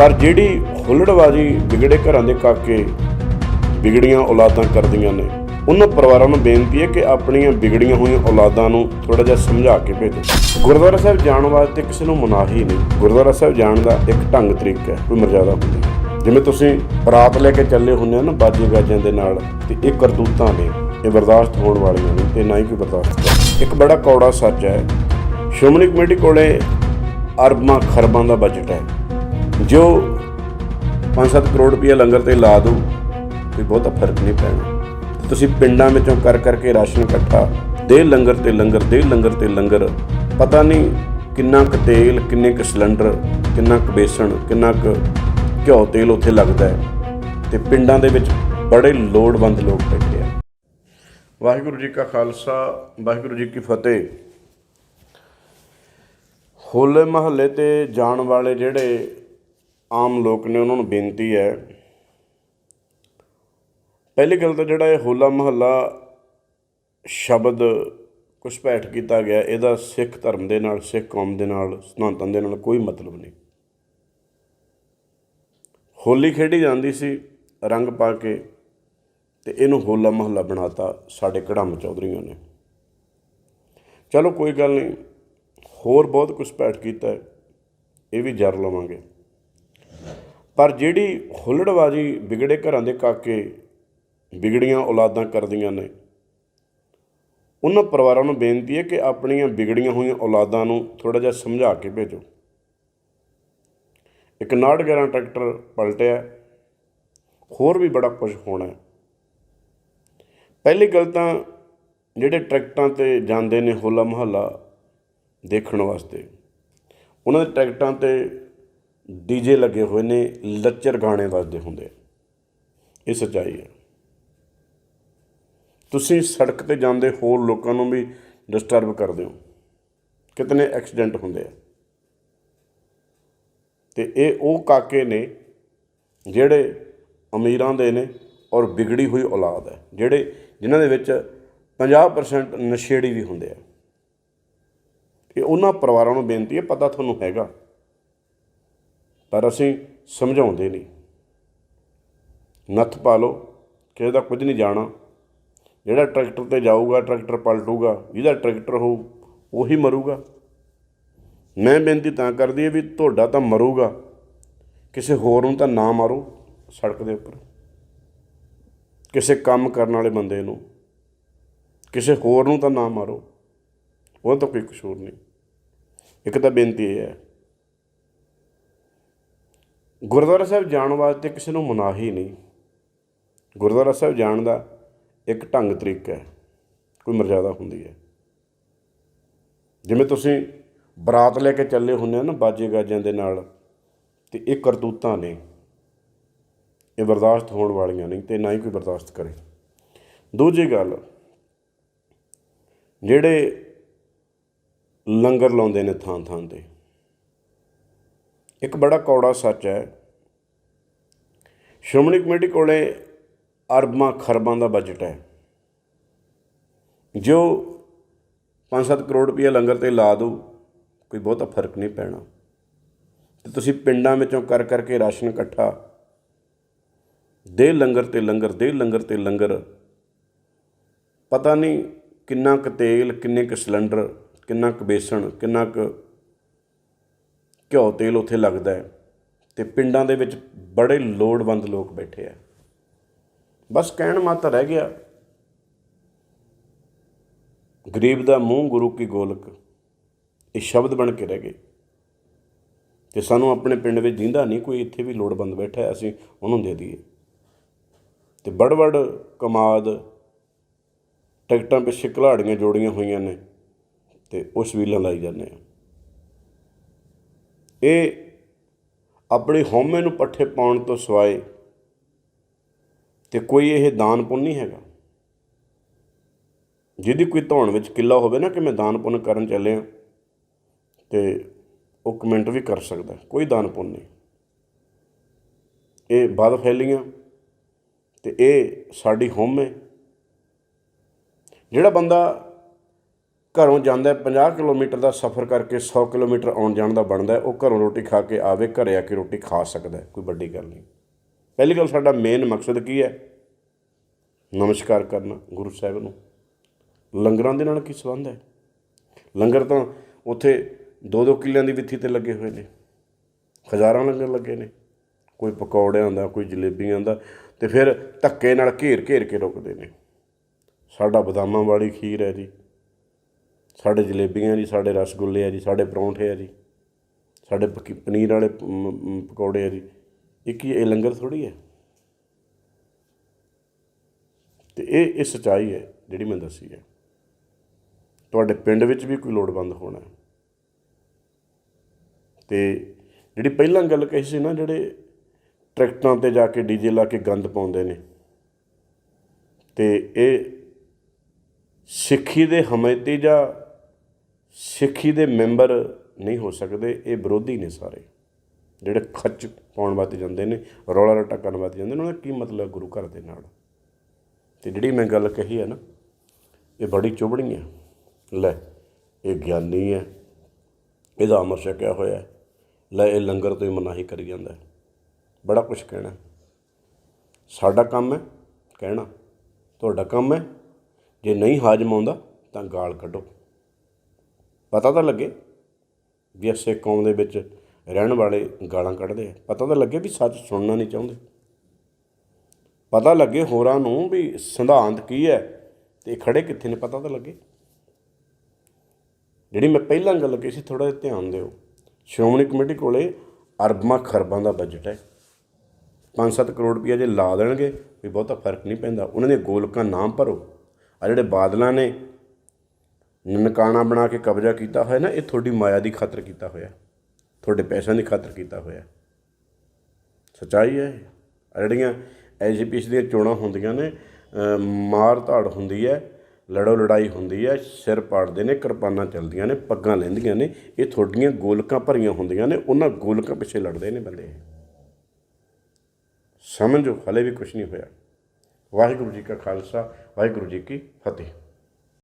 ਪਰ ਜਿਹੜੀ ਹੁੱਲੜਬਾਜੀ ਵਿਗੜੇ ਘਰਾਂ ਦੇ ਕਾਕੇ ਵਿਗੜੀਆਂ ਔਲਾਦਾਂ ਕਰਦੀਆਂ ਨੇ, ਉਹਨਾਂ ਪਰਿਵਾਰਾਂ ਨੂੰ ਬੇਨਤੀ ਹੈ ਕਿ ਆਪਣੀਆਂ ਵਿਗੜੀਆਂ ਹੋਈਆਂ ਔਲਾਦਾਂ ਨੂੰ ਥੋੜਾ ਜਿਹਾ ਸਮਝਾ ਕੇ ਭੇਜੋ। ਗੁਰਦੁਆਰਾ ਸਾਹਿਬ ਜਾਣ ਵਾਸਤੇ ਕਿਸੇ ਨੂੰ ਮਨਾਹੀ ਨਹੀਂ। ਗੁਰਦੁਆਰਾ ਸਾਹਿਬ ਜਾਣ ਦਾ ਇੱਕ ਢੰਗ ਤਰੀਕਾ ਹੈ, ਕੋਈ ਮਰਜ਼ਾਦਾ ਹੁੰਦੀ ਜਿਵੇਂ ਤੁਸੀਂ ਬਰਾਤ ਲੈ ਕੇ ਚੱਲੇ ਹੁੰਦੇ ਹੋ ਨਾ ਬਾਜੀ ਗਾਜਿਆਂ ਦੇ ਨਾਲ, ਤੇ ਇਹ ਕਰਤੂਤਾਂ ਨੇ, ਇਹ ਬਰਦਾਸ਼ਤ ਹੋਣ ਵਾਲੀਆਂ ਨੇ, ਤੇ ਨਾ ਹੀ ਕੋਈ ਬਰਦਾਸ਼ਤ ਇੱਕ ਬੜਾ ਕੌੜਾ ਸੱਚ ਹੈ, ਸ਼੍ਰੋਮਣੀ ਕਮੇਟੀ ਕੋਲੇ ਅਰਬਾਂ ਖਰਬਾਂ ਦਾ ਬਜਟ ਹੈ। ਜੋ 5-7 ਕਰੋੜ ਰੁਪਏ ਲੰਗਰ ਤੇ ਲਾ ਦੋ ਕੋਈ ਬਹੁਤਾ ਫ਼ਰਕ ਨਹੀਂ ਪੈਣਾ। ਤੁਸੀਂ ਪਿੰਡਾਂ ਵਿੱਚੋਂ ਕਰ ਕਰਕੇ ਰਾਸ਼ਨ ਇਕੱਠਾ, ਦੇ ਲੰਗਰ ਤੇ ਲੰਗਰ, ਦੇ ਲੰਗਰ ਤੇ ਲੰਗਰ, ਪਤਾ ਨਹੀਂ ਕਿੰਨਾ ਕੁ ਤੇਲ, ਕਿੰਨੇ ਕੁ ਸਿਲੰਡਰ, ਕਿੰਨਾ ਕੁ ਬੇਸਣ, ਕਿੰਨਾ ਕੁ ਘਿਓ ਤੇਲ ਉੱਥੇ ਲੱਗਦਾ ਹੈ, ਤੇ ਪਿੰਡਾਂ ਦੇ ਵਿੱਚ ਬੜੇ ਲੋੜਵੰਦ ਲੋਕ ਬੈਠੇ ਆ। ਵਾਹਿਗੁਰੂ ਜੀ ਕਾ ਖਾਲਸਾ, ਵਾਹਿਗੁਰੂ ਜੀ ਕੀ ਫਤਿਹ। ਹੋਲੇ ਮਹੱਲੇ ਤੇ ਜਾਣ ਵਾਲੇ ਜਿਹੜੇ ਆਮ ਲੋਕ ਨੇ ਉਹਨਾਂ ਨੂੰ ਬੇਨਤੀ ਹੈ। ਪਹਿਲੀ ਗੱਲ ਤਾਂ ਜਿਹੜਾ ਇਹ ਹੋਲਾ ਮਹੱਲਾ ਸ਼ਬਦ ਘੁਸਪੈਠ ਕੀਤਾ ਗਿਆ, ਇਹਦਾ ਸਿੱਖ ਧਰਮ ਦੇ ਨਾਲ, ਸਿੱਖ ਕੌਮ ਦੇ ਨਾਲ ਸਨਾਤਨ ਦੇ ਨਾਲ ਕੋਈ ਮਤਲਬ ਨਹੀਂ। ਹੋਲੀ ਖੇਡੀ ਜਾਂਦੀ ਸੀ, ਰੰਗ ਪਾ ਕੇ ਤੇ ਇਹਨੂੰ ਹੋਲਾ ਮਹੱਲਾ ਬਣਾਤਾ ਸਾਡੇ ਕੜਮ ਚੌਧਰੀਆਂ ਨੇ। ਚਲੋ ਕੋਈ ਗੱਲ ਨਹੀਂ, ਹੋਰ ਬਹੁਤ ਕੁਝ ਪੈਟ ਕੀਤਾ ਇਹ ਵੀ ਜਰ ਲਵਾਂਗੇ। ਪਰ ਜਿਹੜੀ ਹੁੱਲੜਬਾਜੀ ਵਿਗੜੇ ਘਰਾਂ ਦੇ ਕਾਕੇ ਵਿਗੜੀਆਂ ਔਲਾਦਾਂ ਕਰਦੀਆਂ ਨੇ, ਉਹਨਾਂ ਪਰਿਵਾਰਾਂ ਨੂੰ ਬੇਨਤੀ ਹੈ ਕਿ ਆਪਣੀਆਂ ਵਿਗੜੀਆਂ ਹੋਈਆਂ ਔਲਾਦਾਂ ਨੂੰ ਥੋੜਾ ਜਿਹਾ ਸਮਝਾ ਕੇ ਭੇਜੋ। ਇੱਕ 911 ਟਰੈਕਟਰ ਪਲਟਿਆ, ਹੋਰ ਵੀ ਬੜਾ ਕੁਝ ਹੋਣਾ ਹੈ। ਪਹਿਲੀ ਗੱਲ ਤਾਂ ਜਿਹੜੇ ਟਰੈਕਟਰਾਂ ਤੇ ਜਾਂਦੇ ਨੇ ਹੋਲਾ ਮਹੱਲਾ ਦੇਖਣ ਵਾਸਤੇ, ਉਹਨਾਂ ਦੇ ਟਰੈਕਟਰਾਂ ਤੇ ਡੀਜੇ ਲੱਗੇ ਹੋਏ ਨੇ, ਲੱਚਰ ਗਾਣੇ ਵੱਜਦੇ ਹੁੰਦੇ ਇਹ ਸੱਚਾਈ ਹੈ। ਤੁਸੀਂ ਸੜਕ ਤੇ ਜਾਂਦੇ ਹੋਰ ਲੋਕਾਂ ਨੂੰ ਵੀ ਡਿਸਟਰਬ ਕਰਦੇ ਹੋ। ਕਿਤਨੇ ਐਕਸੀਡੈਂਟ ਹੁੰਦੇ ਆ। ਤੇ ਇਹ ਉਹ ਕਾਕੇ ਨੇ ਜਿਹੜੇ ਅਮੀਰਾਂ ਦੇ ਨੇ ਔਰ ਵਿਗੜੀ ਹੋਈ ਔਲਾਦ ਹੈ, ਜਿਹੜੇ ਜਿਨ੍ਹਾਂ ਦੇ ਵਿੱਚ 50% ਨਸ਼ੇੜੀ ਵੀ ਹੁੰਦੇ ਆ। ਇਹ ਉਹਨਾਂ ਪਰਿਵਾਰਾਂ ਨੂੰ ਬੇਨਤੀ ਹੈ, ਪਤਾ ਤੁਹਾਨੂੰ ਹੈਗਾ। ਪਰ ਅਸੀਂ ਸਮਝਾਉਂਦੇ ਨਹੀਂ। ਨੱਥ ਪਾ ਲਓ, ਕਿਸੇ ਦਾ ਕੁਝ ਨਹੀਂ ਜਾਣਾ। ਜਿਹੜਾ ਟਰੈਕਟਰ ਤੇ ਜਾਊਗਾ, ਟਰੈਕਟਰ ਪਲਟੂਗਾ, ਜਿਹਦਾ ਟਰੈਕਟਰ ਹੋਊ, ਉਹੀ ਮਰੂਗਾ। ਮੈਂ ਬੇਨਤੀ ਤਾਂ ਕਰਦੀ ਹੈ ਵੀ ਤੁਹਾਡਾ ਤਾਂ ਮਰੂਗਾ। ਕਿਸੇ ਹੋਰ ਨੂੰ ਤਾਂ ਨਾ ਮਾਰੋ ਸੜਕ ਦੇ ਉੱਪਰ। ਕਿਸੇ ਕੰਮ ਕਰਨ ਵਾਲੇ ਬੰਦੇ ਨੂੰ। ਕਿਸੇ ਹੋਰ ਨੂੰ ਤਾਂ ਨਾ ਮਾਰੋ। ਉਹ ਤਾਂ ਕੋਈ ਕਸੂਰ ਨਹੀਂ। ਇੱਕ ਤਾਂ ਬੇਨਤੀ ਇਹ ਹੈ ਗੁਰਦੁਆਰਾ ਸਾਹਿਬ ਜਾਣ ਵਾਸਤੇ ਕਿਸੇ ਨੂੰ ਮਨਾਹੀ ਨਹੀਂ। ਗੁਰਦੁਆਰਾ ਸਾਹਿਬ ਜਾਣ ਦਾ ਇੱਕ ਢੰਗ ਤਰੀਕਾ ਹੈ, ਕੋਈ ਮਰਜ਼ਾਦਾ ਹੁੰਦੀ ਹੈ। ਜਿਵੇਂ ਤੁਸੀਂ ਬਰਾਤ ਲੈ ਕੇ ਚੱਲੇ ਹੁੰਦੇ ਹੋ ਨਾ ਬਾਜੇ ਗਾਜਿਆਂ ਦੇ ਨਾਲ, ਤੇ ਇਹ ਕਰਤੂਤਾਂ ਨੇ, ਇਹ ਬਰਦਾਸ਼ਤ ਹੋਣ ਵਾਲੀਆਂ ਨਹੀਂ ਤੇ ਨਾ ਹੀ ਕੋਈ ਬਰਦਾਸ਼ਤ ਕਰੇ। ਦੂਜੀ ਗੱਲ, ਜਿਹੜੇ ਲੰਗਰ ਲਾਉਂਦੇ ਨੇ ਥਾਂ ਥਾਂ ਤੇ ਇੱਕ ਬੜਾ ਕੌੜਾ ਸੱਚ ਹੈ। ਸ਼੍ਰੋਮਣੀ ਕਮੇਟੀ ਕੋਲੇ ਅਰਬਾਂ ਖਰਬਾਂ ਦਾ ਬਜਟ ਹੈ। ਜੋ 5-7 ਕਰੋੜ ਰੁਪਏ ਲੰਗਰ ਤੇ ਲਾ ਦੋ, ਕੋਈ ਬਹੁਤਾ ਫ਼ਰਕ ਨਹੀਂ ਪੈਣਾ। ਤੇ ਤੁਸੀਂ ਪਿੰਡਾਂ ਵਿੱਚੋਂ ਕਰ ਕਰਕੇ ਰਾਸ਼ਨ ਇਕੱਠਾ, ਦੇ ਲੰਗਰ ਤੇ ਲੰਗਰ, ਦੇ ਲੰਗਰ ਤੇ ਲੰਗਰ, ਪਤਾ ਨਹੀਂ ਕਿੰਨਾ ਕੁ ਤੇਲ, ਕਿੰਨੇ ਕੁ ਸਿਲੰਡਰ, ਕਿੰਨਾ ਕੁ ਬੇਸਣ, ਕਿੰਨਾ ਕੁ ਘਿਓ ਤੇਲ ਉੱਥੇ ਲੱਗਦਾ ਹੈ ਤੇ ਪਿੰਡਾਂ ਦੇ ਵਿੱਚ ਬੜੇ ਲੋੜਵੰਦ ਲੋਕ ਬੈਠੇ ਆ। ਬਸ ਕਹਿਣ ਮਾਤਰ ਰਹਿ ਗਿਆ ਗਰੀਬ ਦਾ ਮੂੰਹ ਗੁਰੂ ਕੀ ਗੋਲਕ ਇਹ ਸ਼ਬਦ ਬਣ ਕੇ ਰਹਿ ਗਏ। ਤੇ ਸਾਨੂੰ ਆਪਣੇ ਪਿੰਡ ਵਿੱਚ ਦਿੰਦਾ ਨਹੀਂ ਕੋਈ ਇੱਥੇ ਵੀ ਲੋੜਵੰਦ ਬੈਠਾ ਹੈ, ਅਸੀਂ ਉਹਨੂੰ ਦੇ ਦਈਏ। ਤੇ ਬੜਵੜ ਕਮਾਦ ਟਿਕਟਾਂ ਪਿੱਛੇ ਘਲਾੜੀਆਂ ਜੋੜੀਆਂ ਹੋਈਆਂ ਨੇ ਤੇ ਉਸ ਵੀਲਾਂ ਲਾਈ ਜਾਂਦੇ ਆ। ਇਹ ਆਪਣੇ ਹਉਮੈ ਨੂੰ ਪੱਠੇ ਪਾਉਣ ਤੋਂ ਸਿਵਾਏ ਤੇ ਕੋਈ ਇਹ ਦਾਨ ਪੁੰਨ ਨਹੀਂ ਹੈਗਾ। ਜਿਹਦੀ ਕੋਈ ਧੌਣ ਵਿੱਚ ਕਿੱਲਾ ਹੋਵੇ ਨਾ ਕਿ ਮੈਂ ਦਾਨ ਪੁੰਨ ਕਰਨ ਚੱਲਿਆ ਤੇ ਉਹ ਕਮੈਂਟ ਵੀ ਕਰ ਸਕਦਾ, ਕੋਈ ਦਾਨ ਪੁੰਨ ਨਹੀਂ। ਇਹ ਬਦ ਫੈਲੀਆਂ ਤੇ ਇਹ ਸਾਡੀ ਹਉਮੈ। ਜਿਹੜਾ ਬੰਦਾ ਘਰੋਂ ਜਾਂਦਾ ਹੈ, 50 ਕਿਲੋਮੀਟਰ ਦਾ ਸਫ਼ਰ ਕਰਕੇ 100 ਕਿਲੋਮੀਟਰ ਆਉਣ ਜਾਣ ਦਾ ਬਣਦਾ ਉਹ ਘਰੋਂ ਰੋਟੀ ਖਾ ਕੇ ਆਵੇ ਘਰੇ ਆ ਕੇ ਰੋਟੀ ਖਾ ਸਕਦਾ ਕੋਈ ਵੱਡੀ ਗੱਲ ਨਹੀਂ। ਪਹਿਲੀ ਗੱਲ ਸਾਡਾ ਮੇਨ ਮਕਸਦ ਕੀ ਹੈ? ਨਮਸਕਾਰ ਕਰਨਾ ਗੁਰੂ ਸਾਹਿਬ ਨੂੰ। ਲੰਗਰਾਂ ਦੇ ਨਾਲ ਕੀ ਸੰਬੰਧ ਹੈ? ਲੰਗਰ ਤਾਂ ਉੱਥੇ ਦੋ ਦੋ ਕਿੱਲਿਆਂ ਦੀ ਵਿੱਥੀ ਤੇ ਲੱਗੇ ਹੋਏ ਨੇ। ਹਜ਼ਾਰਾਂ ਲੰਗਰ ਲੱਗੇ ਨੇ। ਕੋਈ ਪਕੌੜਿਆਂ ਦਾ ਕੋਈ ਜਲੇਬੀਆਂ ਦਾ ਤੇ ਫਿਰ ਧੱਕੇ ਨਾਲ ਘੇਰ ਘੇਰ ਕੇ ਰੁਕਦੇ ਨੇ। ਸਾਡਾ ਬਦਾਮਾਂ ਵਾਲੀ ਖੀਰ ਹੈ ਜੀ। ਸਾਡੇ ਜਲੇਬੀਆਂ ਜੀ, ਸਾਡੇ ਰਸਗੁੱਲੇ ਆ ਜੀ, ਸਾਡੇ ਪਰੌਂਠੇ ਆ ਜੀ, ਸਾਡੇ ਪਕੀ- ਪਨੀਰ ਵਾਲੇ ਪਕੌੜੇ ਆ ਜੀ। ਇੱਕ ਹੀ ਇਹ ਲੰਗਰ ਥੋੜੀ ਹੈ? ਤੇ ਇਹ ਇਹ ਸਚਾਈ ਹੈ ਜਿਹੜੀ ਮੈਂ ਦੱਸੀ ਹੈ। ਤੁਹਾਡੇ ਪਿੰਡ ਵਿੱਚ ਵੀ ਕੋਈ ਲੋੜਵੰਦ ਹੋਣਾ ਹੈ। ਤੇ ਜਿਹੜੀ ਪਹਿਲਾਂ ਗੱਲ ਕਹੀ ਸੀ ਨਾ, ਜਿਹੜੇ ਟਰੈਕਟਰਾਂ ਤੇ ਜਾ ਕੇ ਡੀਜੇ ਲਾ ਕੇ ਗੰਦ ਪਾਉਂਦੇ ਨੇ, ਤੇ ਇਹ ਸਿੱਖੀ ਦੇ ਹਮਾਇਤੀ ਜਾਂ ਸਿੱਖੀ ਦੇ ਮੈਂਬਰ ਨਹੀਂ ਹੋ ਸਕਦੇ, ਇਹ ਵਿਰੋਧੀ ਨੇ ਸਾਰੇ। ਜਿਹੜੇ ਖੱਚ ਪਾਉਣ ਵਾਸਤੇ ਜਾਂਦੇ ਨੇ, ਰੌਲਾ ਰੱਟਾ ਕਰਨ ਵਾਸਤੇ ਜਾਂਦੇ ਨੇ, ਉਹਨਾਂ ਦਾ ਕੀ ਮਤਲਬ ਗੁਰੂ ਘਰ ਦੇ ਨਾਲ? ਤੇ ਜਿਹੜੀ ਮੈਂ ਗੱਲ ਕਹੀ ਹੈ ਨਾ, ਇਹ ਬੜੀ ਚੁਭਣੀ ਹੈ। ਲੈ, ਇਹ ਗਿਆਨੀ ਹੈ, ਇਹਦਾ ਅਮਰ ਛਕਿਆ ਹੋਇਆ ਲੈ, ਇਹ ਲੰਗਰ ਤੋਂ ਹੀ ਮਨਾਹੀ ਕਰੀ ਜਾਂਦਾ ਬੜਾ ਕੁਝ ਕਹਿਣਾ ਸਾਡਾ ਕੰਮ ਹੈ ਕਹਿਣਾ। ਤੁਹਾਡਾ ਕੰਮ ਹੈ। ਜੇ ਨਹੀਂ ਹਾਜ਼ਮ ਆਉਂਦਾ, ਤਾਂ ਗਾਲ ਕੱਢੋ। ਪਤਾ ਤਾਂ ਲੱਗੇ ਵੀ ਅਸੀਂ ਕੌਮ ਦੇ ਵਿੱਚ ਰਹਿਣ ਵਾਲੇ ਗਾਲਾਂ ਕੱਢਦੇ ਆ। ਪਤਾ ਤਾਂ ਲੱਗੇ ਵੀ ਸੱਚ ਸੁਣਨਾ ਨਹੀਂ ਚਾਹੁੰਦੇ। ਪਤਾ ਲੱਗੇ ਹੋਰਾਂ ਨੂੰ ਵੀ ਸਿਧਾਂਤ ਕੀ ਹੈ ਤੇ ਖੜੇ ਕਿੱਥੇ ਨੇ ਪਤਾ ਤਾਂ ਲੱਗੇ। ਜਿਹੜੀ ਮੈਂ ਪਹਿਲਾਂ ਗੱਲ ਕਹੀ ਸੀ ਥੋੜਾ ਜਿਹਾ ਧਿਆਨ ਦਿਓ। ਸ਼੍ਰੋਮਣੀ ਕਮੇਟੀ ਕੋਲੇ ਅਰਬਾਂ ਖਰਬਾਂ ਦਾ ਬਜਟ ਹੈ। 5-7 ਕਰੋੜ ਰੁਪਈਆ ਜੇ ਲਾ ਦੇਣਗੇ, ਵੀ ਬਹੁਤਾ ਫ਼ਰਕ ਨਹੀਂ ਪੈਂਦਾ। ਉਹਨਾਂ ਦੇ ਗੋਲਕਾਂ ਨਾਮ ਭਰੋ। ਆ ਜਿਹੜੇ ਬਾਦਲਾਂ ਨੇ ਨਨਕਾਣਾ ਬਣਾ ਕੇ ਕਬਜ਼ਾ ਕੀਤਾ ਹੋਇਆ ਨਾ, ਇਹ ਤੁਹਾਡੀ ਮਾਇਆ ਦੀ ਖਾਤਰ ਕੀਤਾ ਹੋਇਆ। ਤੁਹਾਡੇ ਪੈਸਿਆਂ ਦੀ ਖਾਤਰ ਕੀਤਾ ਹੋਇਆ। ਸੱਚਾਈ ਹੈ ਇਹ। ਆਹ ਜਿਹੜੀਆਂ ਐਜੀਪੀਸ ਦੀਆਂ ਚੋਣਾਂ ਹੁੰਦੀਆਂ ਨੇ ਮਾਰ ਧਾੜ ਹੁੰਦੀ ਹੈ, ਲੜੋ ਲੜਾਈ ਹੁੰਦੀ ਹੈ, ਸਿਰ ਪਾੜਦੇ ਨੇ, ਕਿਰਪਾਨਾਂ ਚੱਲਦੀਆਂ ਨੇ, ਪੱਗਾਂ ਲੈਂਦੀਆਂ ਨੇ, ਇਹ ਤੁਹਾਡੀਆਂ ਗੋਲਕਾਂ ਭਰੀਆਂ ਹੁੰਦੀਆਂ ਨੇ, ਉਹਨਾਂ ਗੋਲਕਾਂ ਪਿੱਛੇ ਲੜਦੇ ਨੇ ਬੰਦੇ। ਸਮਝੋ, ਹਲੇ ਵੀ ਕੁਝ ਨਹੀਂ ਹੋਇਆ। ਵਾਹਿਗੁਰੂ ਜੀ ਕਾ ਖਾਲਸਾ, ਵਾਹਿਗੁਰੂ ਜੀ ਕੀ ਫਤਿਹ।